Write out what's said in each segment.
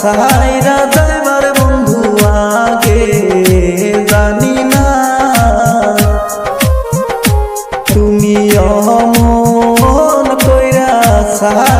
সাইরা যাইবার বন্ধু আগে জানি না। তুমি অমন কইরা সাইরা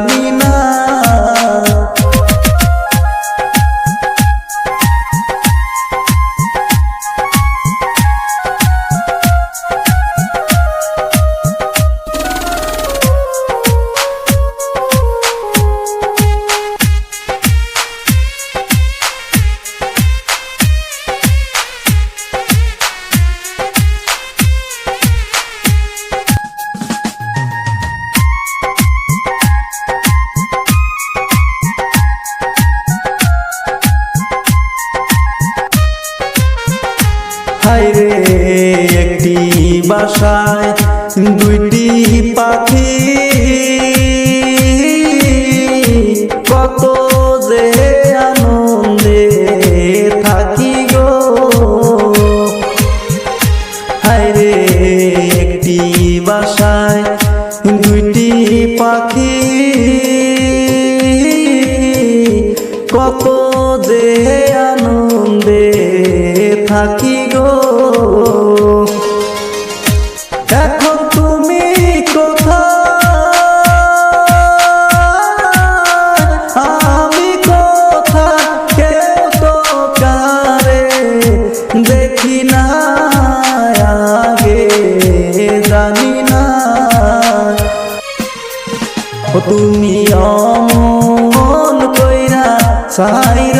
জানি না হায়রে একটি বাসায় দুইটি পাখি। কত যে আনন্দে থাকি গো। হায়রে একটি বাসায় দুইটি পাখি। কত যে আনন্দে থাকি জানি না তুমি অমন কইরা সাইরা